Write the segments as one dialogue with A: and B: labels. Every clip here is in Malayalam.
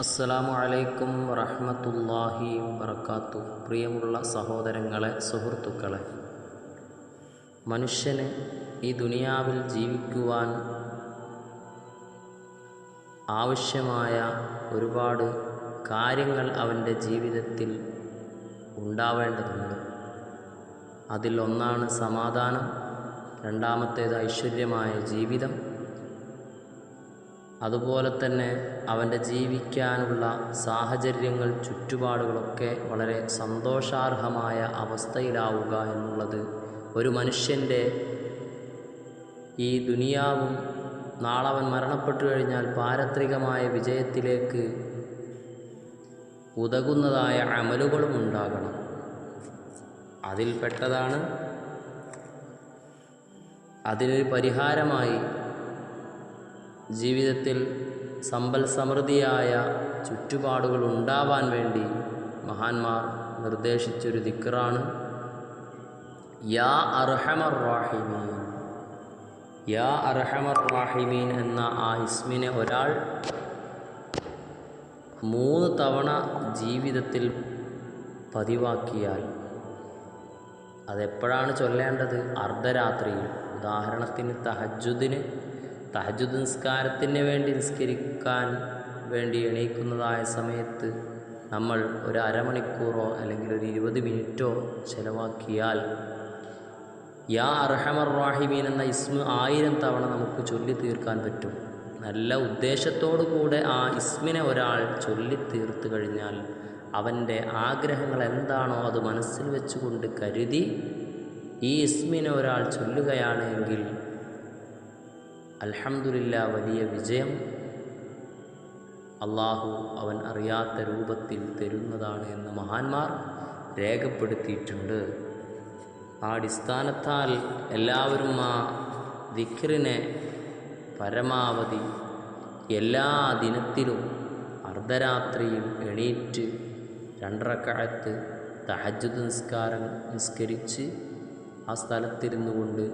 A: അസ്സലാമു അലൈക്കും വറഹമത്തല്ലാഹി വബർക്കാത്തു പ്രിയമുള്ള സഹോദരങ്ങളെ സുഹൃത്തുക്കളെ മനുഷ്യന് ഈ ദുനിയാവിൽ ജീവിക്കുവാൻ ആവശ്യമായ ഒരുപാട് കാര്യങ്ങൾ അവന്റെ ജീവിതത്തിൽ ഉണ്ടാവേണ്ടതുണ്ട്. അതിലൊന്നാണ് സമാധാനം രണ്ടാമത്തേത് ഐശ്വര്യമായ ജീവിതം അതുപോലെ തന്നെ അവന്റെ ജീവിക്കാനുള്ള സാഹചര്യങ്ങൾ ചുറ്റുപാടുകളൊക്കെ വളരെ സന്തോഷാർഹമായ അവസ്ഥയിലാവുക എന്നുള്ളത് ഒരു മനുഷ്യന്റെ ഈ ദുനിയാവും നാളവൻ മരണപ്പെട്ടു കഴിഞ്ഞാൽ പാരത്രികമായ വിജയത്തിലേക്ക് ഉതകുന്നതായ അമലുകളും ഉണ്ടാകണം. അതിൽപ്പെട്ടതാണ് അതിനൊരു പരിഹാരമായി ജീവിതത്തിൽ സമ്പൽ സമൃദ്ധിയായ ചുറ്റുപാടുകൾ ഉണ്ടാവാൻ വേണ്ടി മഹാന്മാർ നിർദ്ദേശിച്ചൊരു ദിക്റാണ്. യാ അർഹമർ റാഹിമീൻ. യാ അർഹമർ റാഹിമീൻ എന്ന ആ ഇസ്മിനെ ഒരാൾ മൂന്ന് തവണ ജീവിതത്തിൽ പതിവാക്കിയാൽ അതെപ്പോഴാണ് ചൊല്ലേണ്ടത്? അർദ്ധരാത്രിയിൽ. ഉദാഹരണത്തിന് തഹജുദിന് തഹജുദ് നിസ്കാരത്തിന് വേണ്ടി നിസ്കരിക്കാൻ വേണ്ടി എണീക്കുന്നതായ സമയത്ത് നമ്മൾ ഒരു അരമണിക്കൂറോ അല്ലെങ്കിൽ ഒരു ഇരുപത് മിനിറ്റോ ചിലവാക്കിയാൽ യാ അർഹമർ റാഹിമീൻ എന്ന ഇസ്മ ആയിരം തവണ നമുക്ക് ചൊല്ലി തീർക്കാൻ പറ്റും. നല്ല ഉദ്ദേശത്തോടു കൂടെ ആ ഇസ്മിനെ ഒരാൾ ചൊല്ലി തീർത്തു കഴിഞ്ഞാൽ അവന്റെ ആഗ്രഹങ്ങൾ എന്താണോ അത് മനസ്സിൽ വെച്ചുകൊണ്ട് കരുതി ഈ ഇസ്മിനെ ഒരാൾ ചൊല്ലുകയാണ് അൽഹംദുലില്ല വലിയ വിജയം അള്ളാഹു അവൻ അറിയാത്ത രൂപത്തിൽ തരുന്നതാണ് എന്ന് മഹാന്മാർ രേഖപ്പെടുത്തിയിട്ടുണ്ട്. ആ അടിസ്ഥാനത്താൽ എല്ലാവരും ആ ദിഖറിനെ പരമാവധി എല്ലാ ദിനത്തിലും അർദ്ധരാത്രിയിൽ എണീറ്റ് രണ്ടരക്കാലത്ത് തഹജുദ് നിസ്കാരം നിസ്കരിച്ച് ആ സ്ഥലത്തിരുന്നു കൊണ്ട്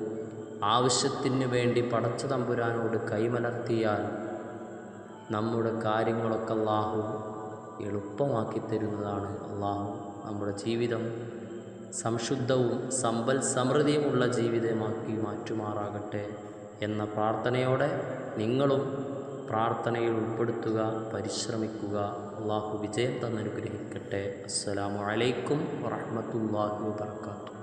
A: ആവശ്യത്തിന് വേണ്ടി പടച്ച തമ്പുരാനോട് കൈമലർത്തിയാൽ നമ്മുടെ കാര്യങ്ങളൊക്കെ അള്ളാഹു എളുപ്പമാക്കി തരുന്നതാണ്. അള്ളാഹു നമ്മുടെ ജീവിതം സംശുദ്ധവും സമ്പൽ സമൃദ്ധിയുമുള്ള ജീവിതമാക്കി മാറ്റുമാറാകട്ടെ എന്ന പ്രാർത്ഥനയോടെ നിങ്ങളും പ്രാർത്ഥനയിൽ ഉൾപ്പെടുത്തുക പരിശ്രമിക്കുക. അള്ളാഹു വിജയം തന്നനുഗ്രഹിക്കട്ടെ. അസ്സലാമു അലൈക്കും വറഹ്മത്തുള്ളാഹി വബർക്കാത്തു